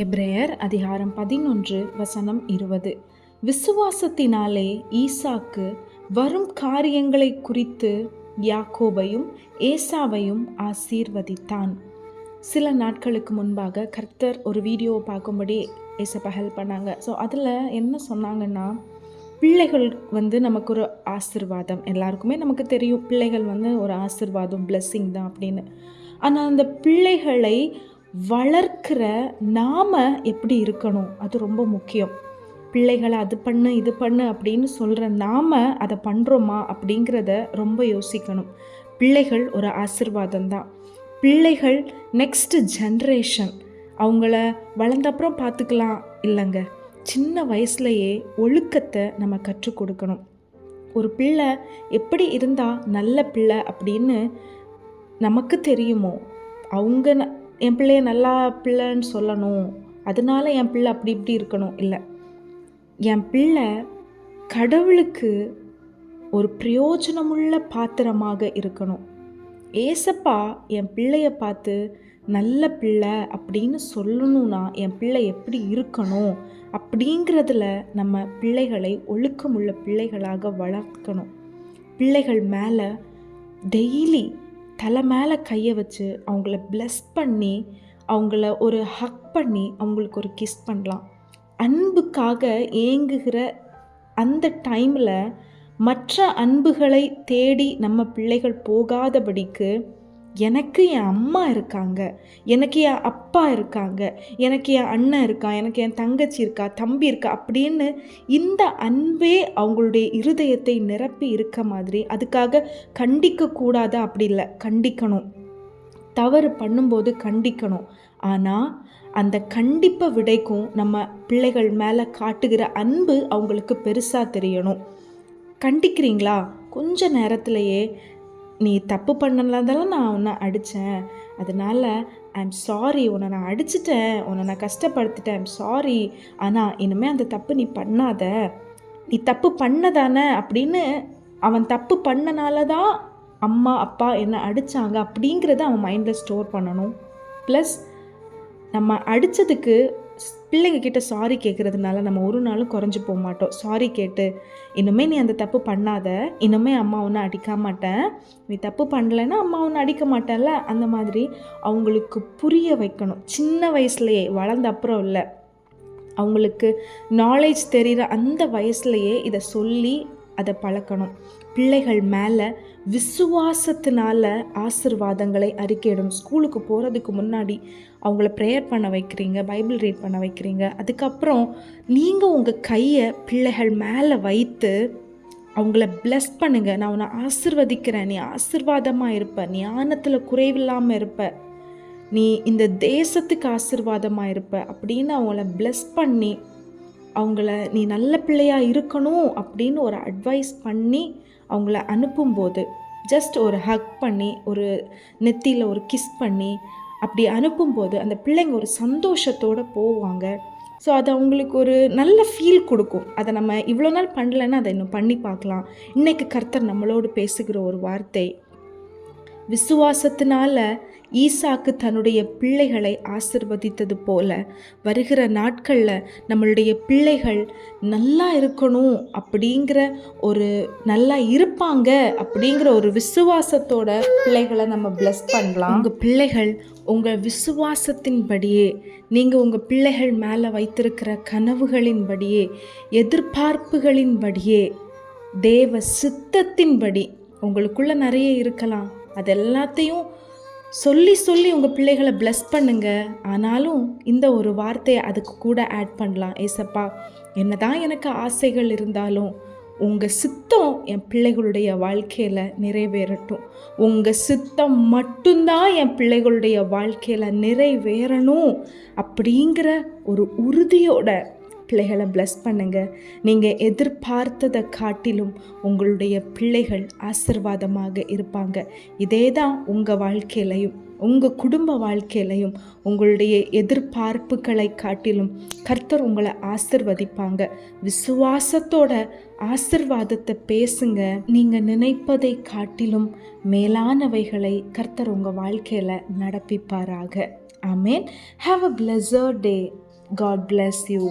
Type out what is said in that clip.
எப்ரேயர் அதிகாரம் பதினொன்று வசனம் இருபது. விசுவாசத்தினாலே ஈசாக்கு வரும் காரியங்களை குறித்து யாக்கோபையும் ஏசாவையும் ஆசீர்வதித்தான். சில நாட்களுக்கு முன்பாக கர்த்தர் ஒரு வீடியோவை பார்க்கும்படி ஏசப்பா ஹெல்ப் பண்ணாங்க. ஸோ அதில் என்ன சொன்னாங்கன்னா பிள்ளைகள் வந்து நமக்கு ஒரு ஆசிர்வாதம். எல்லாருக்குமே நமக்கு தெரியும் பிள்ளைகள் வந்து ஒரு ஆசிர்வாதம் பிளெஸ்ஸிங் தான் அப்படின்னு. ஆனால் அந்த பிள்ளைகளை வளர்க்கிற நாம எப்படி இருக்கணும்? அது ரொம்ப முக்கியம். பிள்ளைகளை அது பண்ணு இது பண்ணு அப்படின்னு சொல்கிற நாம் அதை பண்ணுறோமா அப்படிங்கிறத ரொம்ப யோசிக்கணும். பிள்ளைகள் ஒரு ஆசிர்வாதம் தான். பிள்ளைகள் நெக்ஸ்ட் ஜென்ரேஷன் அவங்கள வளர்ந்தப்புறம் பார்த்துக்கலாம் இல்லைங்க. சின்ன வயசுலையே ஒழுக்கத்தை நம்ம கற்றுக் கொடுக்கணும். ஒரு பிள்ளை எப்படி இருந்தால் நல்ல பிள்ளை அப்படின்னு நமக்கு தெரியுமோ? அவங்க ந- என் பிள்ளைய நல்லா பிள்ளைன்னு சொல்லணும். அதனால என் பிள்ளை அப்படி இப்படி இருக்கணும். இல்லை. என் பிள்ளை கடவுளுக்கு ஒரு பிரயோஜனமுள்ள பாத்திரமாக இருக்கணும். ஏசப்பா என் பிள்ளைய பார்த்து நல்ல பிள்ளை அப்படின்னு சொல்லணும்னா என் பிள்ளை எப்படி இருக்கணும்? அப்படிங்கிறதுல நம்ம பிள்ளைகளை ஒழுக்கமுள்ள பிள்ளைகளாக வளர்க்கணும். பிள்ளைகள் மேலே டெய்லி தலை மேலே கையை வச்சு அவங்கள ப்ளஸ் பண்ணி அவங்கள ஒரு ஹக் பண்ணி அவங்களுக்கு ஒரு கிஸ் பண்ணலாம். அன்புக்காக ஏங்குகிற அந்த டைமில் மற்ற அன்புகளை தேடி நம்ம பிள்ளைகள் போகாதபடிக்கு எனக்கு என் அம்மா இருக்காங்க. எனக்கு என் அப்பா இருக்காங்க. எனக்கு என் அண்ணன் இருக்கான் எனக்கு என் தங்கச்சி இருக்கா. தம்பி இருக்கா. அப்படின்னு இந்த அன்பே அவங்களுடைய இருதயத்தை நிரப்பி இருக்க மாதிரி. அதுக்காக கண்டிக்க கூடாதா? அப்படி இல்லை. கண்டிக்கணும். தவறு பண்ணும்போது கண்டிக்கணும். ஆனால் அந்த கண்டிப்பை விடைக்கும் நம்ம பிள்ளைகள் மேலே காட்டுகிற அன்பு அவங்களுக்கு பெருசாக தெரியணும். கண்டிக்கிறீங்களா? கொஞ்ச நேரத்திலேயே நீ தப்பு பண்ணலாதெல்லாம் நான் உன்னை அடித்தேன் அதனால் ஐம் சாரி உன்னை நான் அடிச்சிட்டேன். உன்னை நான் கஷ்டப்படுத்திட்டேன். ஐம் சாரி ஆனால் இனிமேல் அந்த தப்பு நீ பண்ணாத. நீ தப்பு பண்ணதானே அப்படின்னு அவன் தப்பு பண்ணனால தான் அம்மா அப்பா என்ன அடித்தாங்க அப்படிங்கிறத அவன் மைண்டில் ஸ்டோர் பண்ணணும். ப்ளஸ் நம்ம அடித்ததுக்கு பிள்ளைங்க கிட்ட சாரி கேட்குறதுனால நம்ம ஒரு நாளும் குறைஞ்சி போக மாட்டோம். சாரி கேட்டு இன்னுமே நீ அந்த தப்பு பண்ணாத. இன்னுமே அம்மா ஒன்றும் அடிக்க மாட்டேன். நீ தப்பு பண்ணலைன்னா அம்மா ஒன்றும் அடிக்க மாட்டேன்ல? அந்த மாதிரி அவங்களுக்கு புரிய வைக்கணும். சின்ன வயசுலேயே வளர்ந்த அப்புறம் இல்லை. அவங்களுக்கு நாலேஜ் தெரிகிற அந்த வயசுலையே இதை சொல்லி அதை பழக்கணும். பிள்ளைகள் மேலே விசுவாசத்தினால ஆசிர்வாதங்களை அறிக்கையிடும் ஸ்கூலுக்கு போகிறதுக்கு முன்னாடி அவங்கள ப்ரேயர் பண்ண வைக்கிறீங்க பைபிள் ரீட் பண்ண வைக்கிறீங்க. அதுக்கப்புறம் நீங்கள் உங்கள் கையை பிள்ளைகள் மேலே வைத்து அவங்கள பிளஸ் பண்ணுங்க. நான் உன்னை ஆசிர்வதிக்கிறேன். நீ ஆசிர்வாதமாக இருப்ப. நீ ஞானத்தில் குறைவில்லாமல் இருப்ப. நீ இந்த தேசத்துக்கு ஆசிர்வாதமாக இருப்ப. அப்படின்னு அவங்கள பிளஸ் பண்ணி அவங்கள நீ நல்ல பிள்ளையாக இருக்கணும் அப்படின்னு ஒரு அட்வைஸ் பண்ணி அவங்கள அனுப்பும்போது ஜஸ்ட் ஒரு ஹக் பண்ணி ஒரு நெத்தியில் ஒரு கிஸ் பண்ணி அப்படி அனுப்பும்போது அந்த பிள்ளைங்க ஒரு சந்தோஷத்தோடு போவாங்க. ஸோ அது அவங்களுக்கு ஒரு நல்ல ஃபீல் கொடுக்கும். அதை நம்ம இவ்வளோ நாள் பண்ணலைன்னா அதை இன்னும் பண்ணி பார்க்கலாம். இன்றைக்கு கர்த்தர் நம்மளோடு பேசுகிற ஒரு வார்த்தை. விசுவாசத்தினால ஈசாக்கு தன்னுடைய பிள்ளைகளை ஆசிர்வதித்தது போல வருகிற நாட்களில் நம்மளுடைய பிள்ளைகள் நல்லா இருக்கணும் அப்படிங்கிற ஒரு நல்லா இருப்பாங்க அப்படிங்கிற ஒரு விசுவாசத்தோட பிள்ளைகளை நம்ம பிளஸ் பண்ணலாம். உங்கள் பிள்ளைகள் உங்கள் விசுவாசத்தின்படியே நீங்கள் உங்கள் பிள்ளைகள் மேலே வைத்திருக்கிற கனவுகளின்படியே எதிர்பார்ப்புகளின்படியே தேவ சித்தத்தின்படி உங்களுக்குள்ளே நிறைய இருக்கலாம். அது எல்லாத்தையும் சொல்லி சொல்லி உங்கள் பிள்ளைகளை ப்ளஸ் பண்ணுங்க. ஆனாலும் இந்த ஒரு வார்த்தையை அதுக்கு கூட ஆட் பண்ணலாம். ஏசப்பா என்னதான் எனக்கு ஆசைகள் இருந்தாலும் உங்கள் சித்தம் என் பிள்ளைகளுடைய வாழ்க்கையில் நிறைவேறட்டும். உங்கள் சித்தம் மட்டும்தான் என் பிள்ளைகளுடைய வாழ்க்கையில் நிறைவேறணும் அப்படிங்கிற ஒரு உறுதியோட பிள்ளைகளை bless பண்ணுங்க. நீங்கள் எதிர்பார்த்ததை காட்டிலும் உங்களுடைய பிள்ளைகள் ஆசிர்வாதமாக இருப்பாங்க. இதே தான் உங்கள் வாழ்க்கையிலையும் உங்கள் குடும்ப வாழ்க்கையிலையும் உங்களுடைய எதிர்பார்ப்புகளை காட்டிலும் கர்த்தர் உங்களை ஆசிர்வதிப்பாங்க. விசுவாசத்தோட ஆசிர்வாதத்தை பேசுங்க. நீங்கள் நினைப்பதை காட்டிலும் மேலானவைகளை கர்த்தர் உங்கள் வாழ்க்கையில் நடப்பிப்பாராக. Amen have a pleasure day God bless you